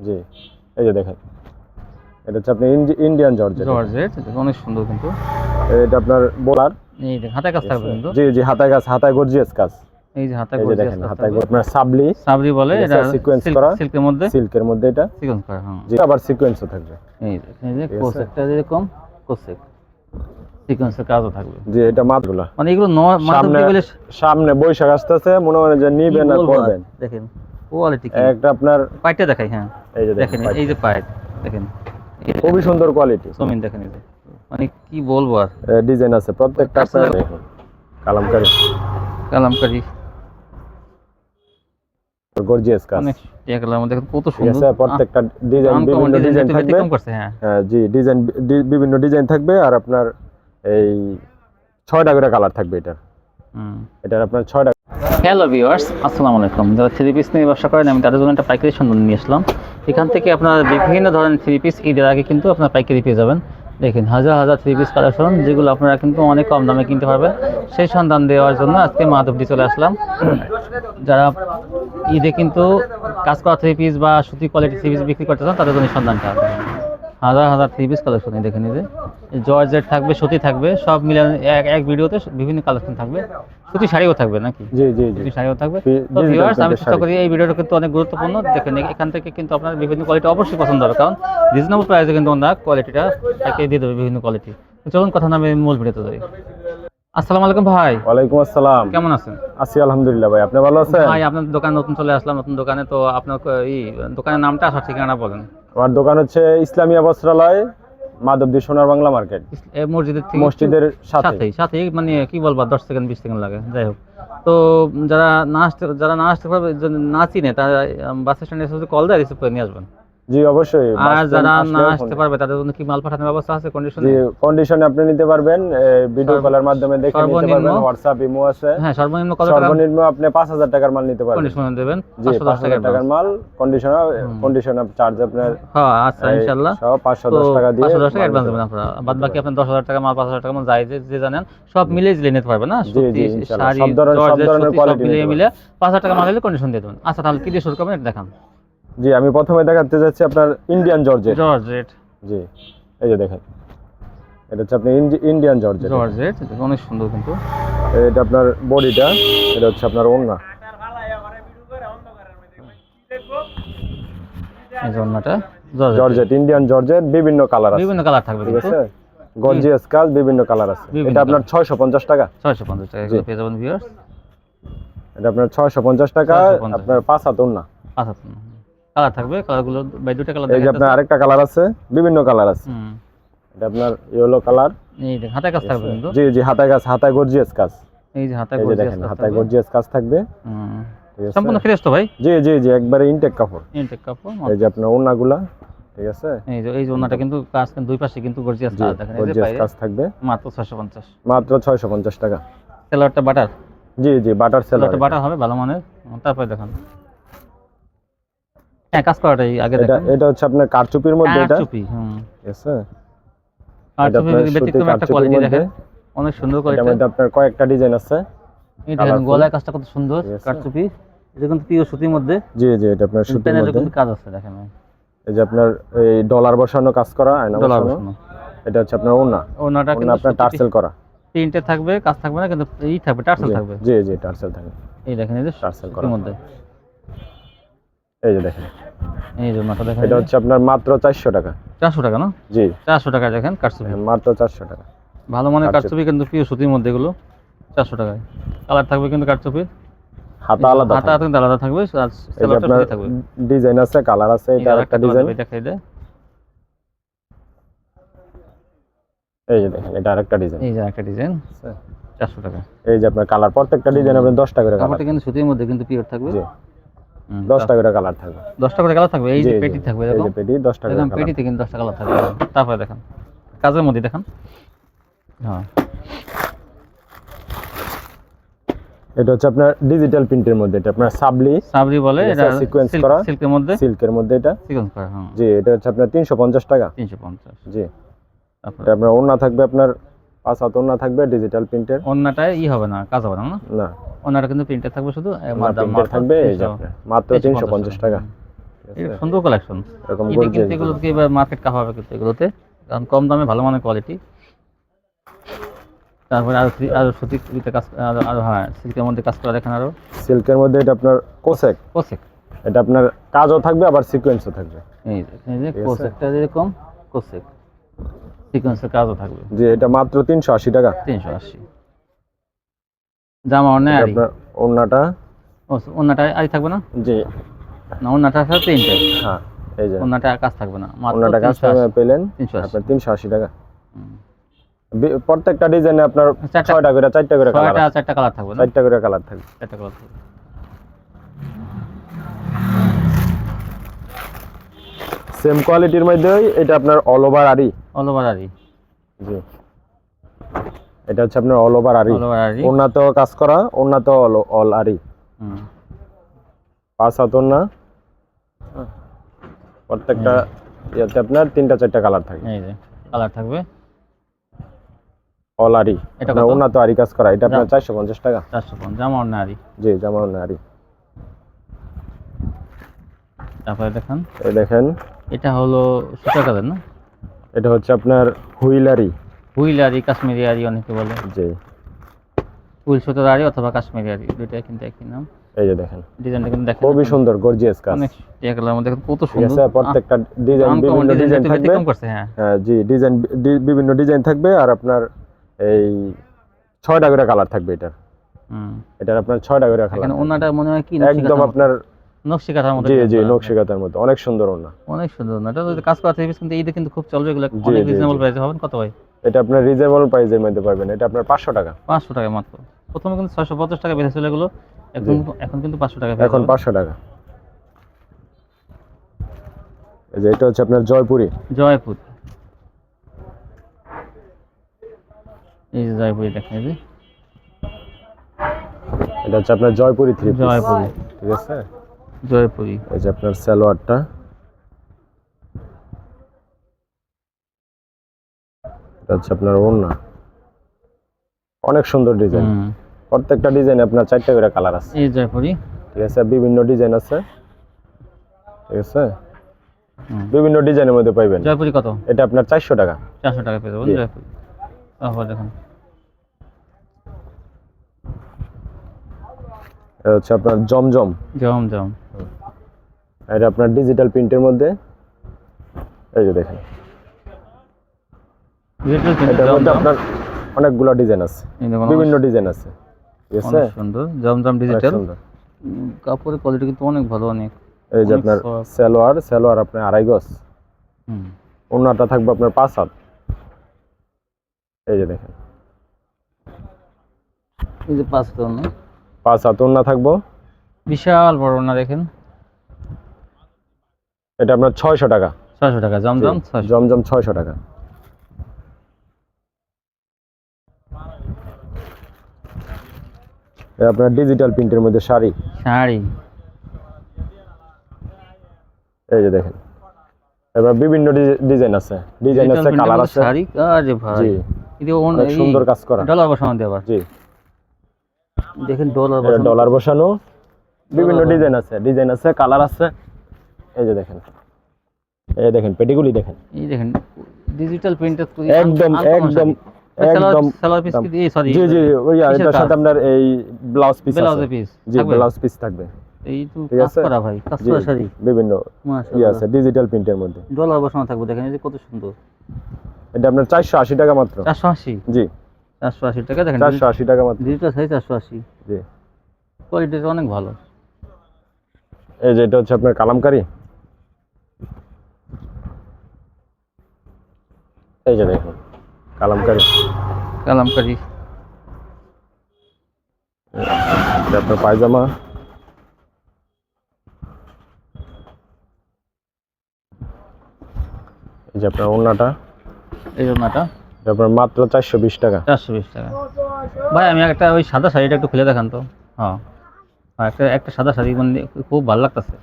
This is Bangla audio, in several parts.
জি এই যে দেখেন। এটা হচ্ছে আপনি ইন্ডিয়ান জর্জেট। জর্জেট অনেক সুন্দর কিন্তু। এটা আপনার বোলার। এই যে হাতে কাজ থাকবে কিন্তু। জি জি হাতায় কাজ হাতায় গর্জিয়াস কাজ। এই যে হাতে এই যে দেখেন হাতায় আপনার সাবলি। সাবরি বলে এটা sequence করা। সিল্কের মধ্যে। সিল্কের মধ্যে এটা। সিকোয়েন্স করা হ্যাঁ। জি আবার সিকোয়েন্সও থাকবে। এই যে এই যে কোসেকটা যেরকম কোসেক সিকোয়েন্সের কাজও থাকবে। জি এটা মাত্রগুলা। মানে এগুলো সামনে সামনে বৈশাখ আসতেছে মনে হয় যে নিবেন আর? করবেন দেখেন। কোয়ালিটি একটা আপনার পাইটটা দেখাই হ্যাঁ। এই যে দেখেন এই যে পাইট দেখেন। খুবই সুন্দর কোয়ালিটি দেখেন এই যে। মানে কি বলব আর? ডিজাইন আছে প্রত্যেকটা। আপনার দেখুন কালামকারী। কালামকারি গর্জিয়াস কাজ। অনেক মধ্যে কত সুন্দর। প্রত্যেকটা ডিজাইন বিভিন্ন ডিজাইন থাকবে। হ্যাঁ। হ্যাঁ, জি ডিজাইন বিভিন্ন ডিজাইন থাকবে আর আপনার এই ছয়টা করে কালার থাকবে এটার। হুম। এটার আপনার ছয়টা হ্যালো ভিউয়ার্স আসসালামু আলাইকুম। যারা থ্রি পিস নিয়ে ব্যবসা করেন, আমি তাদের জন্য একটা পাইকারি সন্ধান নিয়ে আসলাম। এখান থেকে আপনার বিভিন্ন ধরনের থ্রি পিস ঈদের আগে কিন্তু আপনার পাইকারি পেয়ে যাবেন। দেখেন, হাজার হাজার থ্রি পিস কালেকশন যেগুলো আপনারা কিন্তু অনেক কম দামে কিনতে পারবেন। সেই সন্ধান দেওয়ার জন্য আজকে মাধবদি চলে আসলাম। যারা ঈদে কিন্তু কাজ করা থ্রি পিস বা সুতি কোয়ালিটি থ্রি পিস বিক্রি করতে চান, তাদের জন্য সন্ধানটা হাজার হাজার থ্রি পিস কালেকশন দেখে নিতে জর্জেট থাকবে সুতি থাকবে সব মিলে এক এক ভিডিওতে বিভিন্ন কালেকশন থাকবে। সুতি শাড়িও থাকবে নাকি? জি জি জি। সুতি শাড়িও থাকবে। তো ভিউয়ার্স আমি চেষ্টা করি এই ভিডিওটা কিন্তু অনেক গুরুত্বপূর্ণ। দেখেন এখান থেকে কিন্তু আপনার বিভিন্ন কোয়ালিটি অবশ্যই পছন্দ হবে কারণ রিজনেবল প্রাইসে কিন্তু আমরা কোয়ালিটিটা তাকে দিয়ে দেবে বিভিন্ন কোয়ালিটি চলুন কথা না আমি মূল ভিডিওতে যাই। আসসালামু আলাইকুম ভাই। ওয়ালাইকুম আসসালাম। কেমন আছেন? আছি আলহামদুলিল্লাহ ভাই আপনি ভালো আছেন? ভাই আপনার দোকানে নতুন চলে আসলাম নতুন দোকানে তো আপনার এই দোকানের নামটা আসার ঠিকানা বলেন। আমার দোকান হচ্ছে ইসলামিয়া বস্ত্রালয় মাধবদী সোনার বাংলা মার্কেট। মসজিদের মসজিদের সাথে সাথেই। সাথেই মানে কি বলব দশ সেকেন্ড বিশ সেকেন্ড লাগে যাই হোক। তো যারা না আসতে যারা না আসতে পারবে না চিনে তারা বাস স্ট্যান্ডে এসে কল দেয় রিসিভ করে নিয়ে আসবেন। জি অবশ্যই আর যারা না আসতে পারবে তাদের জন্য কি মাল পাঠানোর ব্যবস্থা আছে কন্ডিশনে কন্ডিশনে আপনি নিতে পারবেন ভিডিও কলের মাধ্যমে দেখে নিতে পারবেন ইমো আছে। হ্যাঁ সর্বনিম্ন কত টাকা? সর্বনিম্ন আপনি পাঁচ হাজার টাকার মাল নিতে পারবেন। কন্ডিশনে দেবেন জি পাঁচশো দশ পাঁচ হাজার টাকা টাকার মাল। কন্ডিশন কন্ডিশন চার্জ আপনার হ্যাঁ আচ্ছা পাঁচশো তো দশ টাকা দিয়ে পাঁচশো দশ টাকা অ্যাডভান্স দেবেন আপনারা। বাদ বাকি দশ হাজার টাকা মাল পাঁচ হাজার টাকা মাল যাই যে- জানেন সব মিলিয়ে জিলে নিতে পারবেন না? জি, সুতি, শাড়ি সব ধরনের- সব সব নিতে মিলে পাঁচ হাজার টাকা মাল হলে কন্ডিশন দিয়ে দেবেন। আচ্ছা তাহলে কি দিয়ে শুরু করবেন এটা দেখান। জি আমি প্রথমে দেখাতে যাচ্ছি আপনার ইন্ডিয়ান জর্জেট জর্জেট জি এই যে দেখেন। এটা হচ্ছে আপনি ইন্ডিয়ান জর্জেট জর্জেট অনেক সুন্দর কিন্তু। এটা আপনার বডিটা এটা হচ্ছে আপনার এই জন্যটা জর্জেট জর্জেট ইন্ডিয়ান জর্জেট বিভিন্ন কালার আছে। বিভিন্ন কালার থাকবে ঠিক আছে? গর্জিয়াস কাজ বিভিন্ন কালার আছে। এটা আপনার ছয়শো পঞ্চাশ টাকা। ছয়শো পঞ্চাশ টাকা জি। পেয়ে যাবেন ভিউয়ার্স এটা আপনার ছয়শো পঞ্চাশ টাকা 650 আপনার পাঁচ হাত ওড়না। আচ্ছা কালার থাকবে কালারগুলো বাই দুটা কালার এই যে আপনার আরেকটা কালার আছে বিভিন্ন কালার আছে। এটা আপনার ইয়েলো কালার। এই যে হাতে কাজ থাকবে কিন্তু। জি জি হাতায় কাজ হাতায় গর্জিয়াস কাজ। এই যে হাতে এই যে gorgeous দেখেন কাজ হাতায় গর্জিয়াস কাজ থাকবে। সম্পূর্ণ ফ্রেশ তো ভাই? জি জি জি একবারে ইনটেক কাপড়। ইনটেক কাপড় এই যে আপনার ওড়নাগুলা ঠিক আছে? এই যে এই যে ওনাটা কিন্তু কাজ কিন্তু দুই পাশে কিন্তু গর্জিয়াস কাজ দেখেন। এই যে গর্জিয়াস কাজ থাকবে। মাত্র ছয়শো পঞ্চাশ। মাত্র ছয়শো পঞ্চাশ টাকা। সেলারটা বাটার জি জি বাটার সেলার সেলারটা বাটার হবে ভালো মানের। তারপরে দেখান। হ্যাঁ কাজ করাটাই আগে এটা এটা হচ্ছে আপনার কারচুপির মধ্যে এটা? চুপি হুম। এটা আপনার সুতি ব্যতিক্রম একটা কোয়ালিটি দেখেন। অনেক সুন্দর কোয়ালিটি মধ্যে আপনার কয়েকটা ডিজাইন আছে। দেখেন গলায় কাজটা কত সুন্দর কারচুপি। এটা কিন্তু পিওর সুতির মধ্যে। জি জি এটা আপনার সুতির মধ্যে। কিন্তু কাজ আছে দেখেন। এই যে আপনার এই ডলার বসানো কাজ করা আয়না ডলার বসানো। এটা হচ্ছে আপনার ওড়না। ওনাটা কিন্তু আপনার টার্সেল করা। প্রিন্টে থাকবে কাজ থাকবে না কিন্তু এই থাকবে টার্সেল থাকবে। জি জি টার্সেল থাকে এই দেখেন এই যে টার্সেল করা মধ্যে। এই যে দেখেন। এই যে ওনাটা দেখেন এটা হচ্ছে আপনার মাত্র চারশো টাকা। চারশো টাকা না? জি। চারশো টাকা দেখেন কারচুপি হ্যাঁ, মাত্র চারশো টাকা। ভালো মানের। কারচুপি কিন্তু পিওর সুতির মধ্যে এগুলো চারশো টাকায়। কালার থাকবে কিন্তু কারচুপির হাতা আলাদা হাতা। কিন্তু আলাদা থাকবে আর সুতি থাকবে। ডিজাইন আছে কালার আছে এটা একটা আরেকটা ডিজাইন দেখাই দেয় এই যে দেখেন এটা আরেকটা ডিজাইন এই যে একটা ডিজাইন চারশো টাকা। এই যে আপনার কালার প্রত্যেকটা ডিজাইন আপনার দশ টাকা করে কাপড়টা কিন্তু সুতির মধ্যে কিন্তু পিওর থাকবে। জি হুম, দশ টাকা করে কালার থাকবে। দশ টাকা করে কালার থাকবে এই যে পেটি থাকবে এরকম পেটি দশ টাকা একদম করে। পেটিতে কিন্তু দশটা কালার থাকবে। তারপরে দেখান কাজের মধ্যে দেখান। হ্যাঁ। এটা হচ্ছে আপনার ডিজিটাল প্রিন্টের মধ্যে এটা আপনার সাবলি। সাবরি বলে এটা সিল্ক- করা। সিল্কের মধ্যে। সিল্কের মধ্যে এটা। সিকোয়েন্স করা হ্যাঁ। জি এটা হচ্ছে আপনার তিনশো পঞ্চাশ টাকা। তিনশো পঞ্চাশ। জি। তারপরে আপনার ওড়না থাকবে আপনার পাঁচ হাত থাকবে ডিজিটাল প্রিন্টের ই হবে না কাজ হবে না না? কিন্তু প্রিন্টে থাকবে শুধু প্রিন্টের থাকবে এই যে 300 আপনার মাত্র তিনশো পঞ্চাশ টাকা। সুন্দর কালেকশন এরকম কিন্তু এগুলোকে এবার মার্কেট কাপ হবে কিন্তু এগুলোতে? কারণ কম দামে ভালো মানের কোয়ালিটি তারপরে আরও আরও সুতিক কাজ আরও হ্যাঁ সিল্কের মধ্যে কাজ করা দেখেন আরও। সিল্কের মধ্যে এটা আপনার কোসেক কোসেক এটা আপনার কাজও থাকবে আবার সিকোয়েন্সও থাকবে। এই যে কোসেকটা যেরকম কোসেক সিকোয়েন্সের কাজও থাকবে। যে এটা মাত্র তিনশো আশি টাকা। তিনশো আশি। জামা অন্য এটা আরি ও আরি থাকবে না? জি। না আছে তিনটে। হ্যাঁ এই যে। অন্যটা কাজ থাকবে না মাত্র কাজ 380 পেলেন তিনশো আশি। আপনার তিনশো আশি টাকা। প্রত্যেকটা ডিজাইনে আপনার চারটা- ছয়টা করে চারটা করে কালার ছয়টা চারটা কালার থাকবে না? চারটা করে কালার থাকবে। চারটা কালার থাকবে। সেম কোয়ালিটির মধ্যে এটা আপনার all over aari all over aari জি। এটা হচ্ছে আপনার অল ওভার আরি আরি ওড়নাতেও কাজ করা ওড়নাতেও অল অল আরি হুম। পাঁচ হাত ওড়না। প্রত্যেকটা ইয়েতে আপনার তিনটা চারটা কালার থাকে। এই যে কালার থাকবে। অল আরি এটা কত? ওড়নাতে আরি কাজ করা। এটা আপনার? চারশো পঞ্চাশ টাকা। চারশো পঞ্চাশ জামা অন্য আরি জি জামা ওড়না আরি তারপরে দেখেন। এই দেখেন। এটা হলো সুতা কালার না? এটা হচ্ছে আপনার হুইল আরি হুইল আরি কাশ্মীরি আরি অনেকে বলে। জি। হুইল সুতার আরি অথবা কাশ্মীরি আরি দুইটা কিন্তু একই নাম। এই যে দেখেন। ডিজাইনটা কিন্তু দেখেন খুবই সুন্দর গর্জিয়াস কাজ। অনেক টিয়া মধ্যে কত সুন্দর আছে প্রত্যেকটা ডিজাইন বিভিন্ন ডিজাইন থাকবে। কম করছে হ্যাঁ। হ্যাঁ জি ডিজাইন বিভিন্ন ডিজাইন থাকবে আর আপনার এই ছয়টা করে কালার থাকবে এটার। হুম। এটার আপনার ছয়টা করে কালার ওনাটা মনে হয় কি একদম আপনার নকশি কাঁথার মধ্যে জি জি অনেক সুন্দর ওনা অনেক সুন্দর না এটা যদি কাজ করা কিন্তু এইটা কিন্তু খুব চলবে এগুলো। অনেক রিজনেবল প্রাইসে কত ভাই? এটা আপনার রিজনেবল প্রাইসের মধ্যে পাবেন। এটা আপনার পাঁচশো টাকা। পাঁচশো টাকা মাত্র। প্রথমে কিন্তু ছয়শো পঞ্চাশ টাকা বেঁচেছিল এগুলো। এখন এখন কিন্তু পাঁচশো টাকা এখন যাবেন। পাঁচশো টাকা। এই যে এটা হচ্ছে আপনার জয়পুরি। জয়পুর। এই যে জয়পুরি দেখেন এই এটা হচ্ছে আপনার জয়পুরি থ্রি জয়পুরি। ঠিক আছে? জয়পুরি। এই যে আপনার সালোয়ারটা। হচ্ছে আপনার ওড়না। অনেক সুন্দর ডিজাইন। প্রত্যেকটা ডিজাইন আপনার চারটে করে কালার আছে। এই জয়পুরি। ঠিক আছে বিভিন্ন ডিজাইন আছে। ঠিক আছে? বিভিন্ন ডিজাইনের মধ্যে পাইবেন। জয়পুরি কত? এটা আপনার চারশো টাকা। চারশো টাকা পেয়ে যাবেন জয়পুরি। দেখুন। হচ্ছে আপনার জমজম। জম জম এটা আপনার ডিজিটাল প্রিন্টের মধ্যে। এই যে দেখেন। এটার মধ্যে আপনার অনেকগুলো ডিজাইন আছে। বিভিন্ন ডিজাইন আছে। ঠিক আছে? সুন্দর। জমজম ডিজিটাল কাপড়ের কোয়ালিটি কিন্তু অনেক ভালো অনেক। এই যে আপনার সালোয়ার সালোয়ার আপনার আড়াই গজ। হুম। থাকবে আপনার পাঁচ হাত। এই যে দেখেন। এই যে পাঁচ পাঁচ হাত ওনা থাকব। বিশাল বড় না দেখেন। এটা আপনার ছয়শো টাকা। ছয়শো টাকা জমজম জমজম ছয়শো টাকা। আপনার ডিজিটাল প্রিন্টের মধ্যে শাড়ি। শাড়ি। এই যে দেখেন। এবার বিভিন্ন ডিজাইন আছে। ডিজাইন আছে কালার আছে। শাড়ি? আরে ভাই। সুন্দর কাজ করা। ডলার বসানো আবার জি। দেখেন ডলার বসানো। ডলার বসানো। বিভিন্ন ডিজাইন আছে ডিজাইন আছে কালার আছে। এই যে দেখেন। এই দেখেন পেটিগুলি দেখেন। এই দেখেন ডিজিটাল প্রিন্টের একদম একদম একদম সালোয়ার পিস কি? সরি জি জি ওই এটার সাথে আপনার এই ব্লাউজ পিস ব্লাউজ পিস জি ব্লাউজ পিস থাকবে। এই তো কাজ করা ভাই কাজ করা শাড়ি। বিভিন্ন মাশাআল্লাহ। আছে ডিজিটাল প্রিন্টের মধ্যে। ডলার বসানো থাকবে দেখেন এই যে কত সুন্দর। এটা আপনার চারশো আশি টাকা মাত্র। চারশো আশি? জি। চারশো আশি টাকা দেখেন চারশো আশি টাকা মাত্র। ডিজিটাল সাইজ চারশো আশি। জি। কোয়ালিটি অনেক ভালো। এই যে এটা হচ্ছে আপনার কালামকারি। এই যে দেখুন কালামকারি। কালামকারি। আপনার পায়জামা। এই যে আপনার ওড়নাটা। এই জন্যটা এটা আপনার মাত্র চারশো বিশ টাকা। চারশো বিশ টাকা। ভাই আমি একটা ওই সাদা শাড়িটা একটু খুলে দেখান তো। হ্যাঁ। হ্যাঁ, একটা একটা সাদা শাড়ি মানে খুব ভালো লাগতেছে।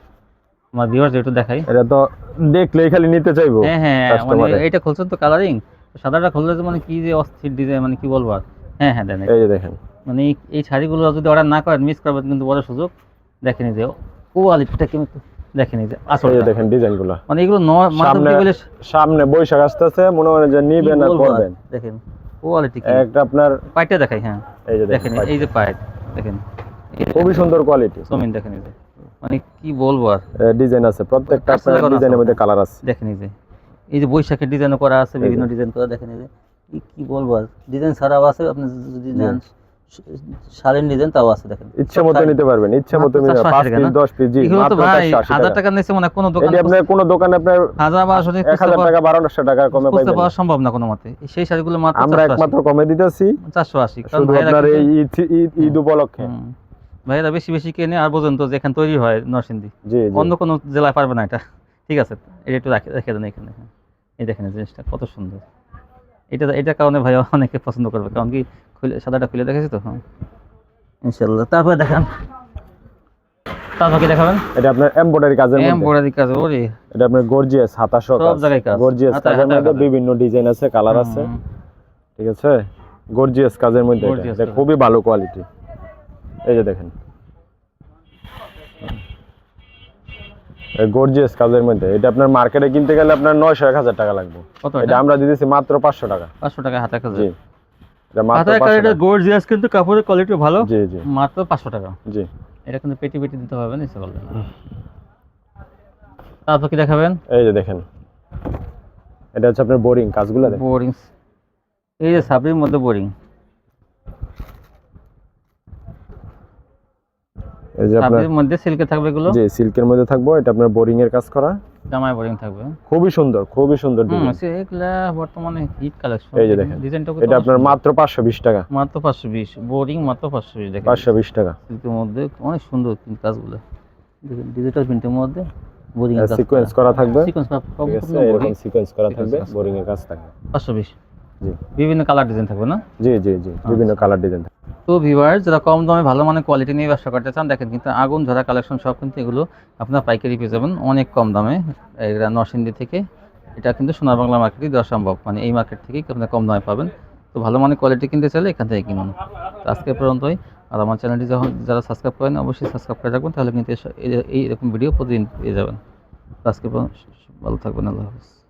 আমার ভিউয়ার্স একটু দেখাই। এটা তো দেখলেই খালি নিতে চাইব হ্যাঁ হ্যাঁ মানে customer-এ। খুলছেন তো কালারিং সাদাটা খুললে তো মানে কি যে অস্থির ডিজাইন মানে কি বলব আর? হ্যাঁ হ্যাঁ দেন এই যে দেখেন। মানে এই- এই শাড়িগুলো যদি অর্ডার না করেন মিস করবেন কিন্তু বড় সুযোগ। দেখেনি যে কোয়ালিটিটা কিন্তু দেখেন এই যে আসলে দেখেন ডিজাইনগুলা মানে এগুলো সামনে সামনে বৈশাখ আসতেছে মনে করেন যে নিবেন আর করবেন দেখেন কোয়ালিটি কি? একটা আপনার পাইটটা দেখাই হ্যাঁ। এই যে দেখেন এই যে পাইট দেখেন। খুবই সুন্দর কোয়ালিটি জমিন দেখেন এই যে। মানে কি বলব আর? ডিজাইন আছে প্রত্যেকটা আপনার ডিজাইনের মধ্যে কালার আছে। দেখেন এই যে। এই যে বৈশাখের ডিজাইন করা আছে বিভিন্ন ডিজাইন করা দেখেন এই যে। কি বলব আর? ডিজাইন ছাড়াও আছে আপনি যদি শাড়ির ডিজাইন তাও আছে দেখেন। ইচ্ছা মতো নিতে পারবেন ইচ্ছা মতো মাত্র নিতে 480 পিস না? দশ পিস জি মাত্র টাকা। নিচে মনে হয় কোনো দোকান দোকানে আপনার হাজার বারোশো টাকা এক হাজার খুচরা টাকা বারোশো টাকা কমে পাওয়া সম্ভব না কোনো মতে। সেই শাড়িগুলো মাত্র আমরা একমাত্র কমে দিতেছি। চারশো আশি কারণ আপনার এই ঈদ উপলক্ষে। হুম। ভাইয়েরা বেশি বেশি কেনে আর পর্যন্ত যেখানে তৈরি হয় নরসিংদী। অন্য কোনো জেলায় পারবে না এটা। ঠিক আছে এটা একটু রাখে দেন এখানে। এই দেখেন জিনিসটা কত সুন্দর। এটা এটা কারণে ভাই অনেকে পছন্দ করবে কারণ কি খুলে সাদাটা খুলে দেখেছি তো? হ্যাঁ। ইনশাল্লাহ তারপরে দেখান। তারপর কি দেখাবেন? এটা আপনার এমব্রয়ডারি কাজের মধ্যে। এমব্রয়ডারি কাজ ওরে। এটা আপনার গর্জিয়াস হাতাশো সব জায়গায় কাজ। গর্জিয়াস কাজের মধ্যে বিভিন্ন ডিজাইন আছে কালার আছে। ঠিক আছে? গর্জিয়াস কাজের মধ্যে এটা। খুবই ভালো কোয়ালিটি এই যে দেখেন। গর্জিয়াস কাজের মধ্যে। এটা আপনার মার্কেটে কিনতে গেলে আপনার নয়শো এক হাজার টাকা লাগবে। এটা? আমরা দিতেছি মাত্র পাঁচশো টাকা। পাঁচশো টাকা হাতে কাজ জি। এটা গর্জিয়াস কিন্তু কাপড়ের কোয়ালিটি ভালো। জি জি। মাত্র পাঁচশো টাকা। জি। এটা কিন্তু পেটি পেটি দিতে হবে না। ইচ্ছে। তারপর কি দেখাবেন? এই যে দেখেন। এটা হচ্ছে আপনার বোরিং কাজগুলো বোরিং এই যে সাবরির মধ্যে বোরিং এই যে আপনার মধ্যে সিল্কে থাকবে এগুলো? জি সিল্কের মধ্যে থাকব এটা আপনার বোরিং এর কাজ করা। জামায় বোরিং থাকবে। খুবই সুন্দর খুবই সুন্দর design। এগুলা বর্তমানে হিট কালেকশন এই যে দেখেন। ডিজাইনটা এটা আপনার মাত্র পাঁচশো বিশ টাকা। মাত্র পাঁচশো বিশ বোরিং মাত্র পাঁচশো বিশ দেখেন। পাঁচশো বিশ টাকা। সিল্কের মধ্যে অনেক সুন্দর কিন্তু কাজগুলো। দেখেন ডিজিটাল প্রিন্টের মধ্যে বোরিং সিকোয়েন্স করা। থাকবে। সিকোয়েন্স এরকম সিকোয়েন্স করা থাকবে বোরিং এর কাজ থাকবে। পাঁচশো বিশ। জি। বিভিন্ন কালার ডিজাইন থাকবে না? জি জি জি বিভিন্ন কালার ডিজাইন তো ভিউয়ার যারা কম দামে ভালো মানের কোয়ালিটি নিয়ে ব্যবসা করতে চান, দেখেন কিন্তু আগুন, ঝরা কালেকশন সব কিন্তু এগুলো আপনার পাইকারি পেয়ে যাবেন। অনেক কম দামে। এটা নরসিংদী থেকে, এটা কিন্তু সোনার বাংলা মার্কেটই দেওয়া সম্ভব। মানে এই মার্কেট থেকেই আপনার কম দামে পাবেন। তো ভালো মানের কোয়ালিটি কিনতে চাইলে এখান থেকে কিনুন। আজকে পর্যন্তই। আর আমার চ্যানেলটি যখন যারা সাবস্ক্রাইব করেন, অবশ্যই সাবস্ক্রাইব করে রাখবেন, তাহলে কিন্তু এইরকম ভিডিও প্রতিদিন পেয়ে যাবেন। আজকে ভালো থাকবেন, আল্লাহ হাফিজ।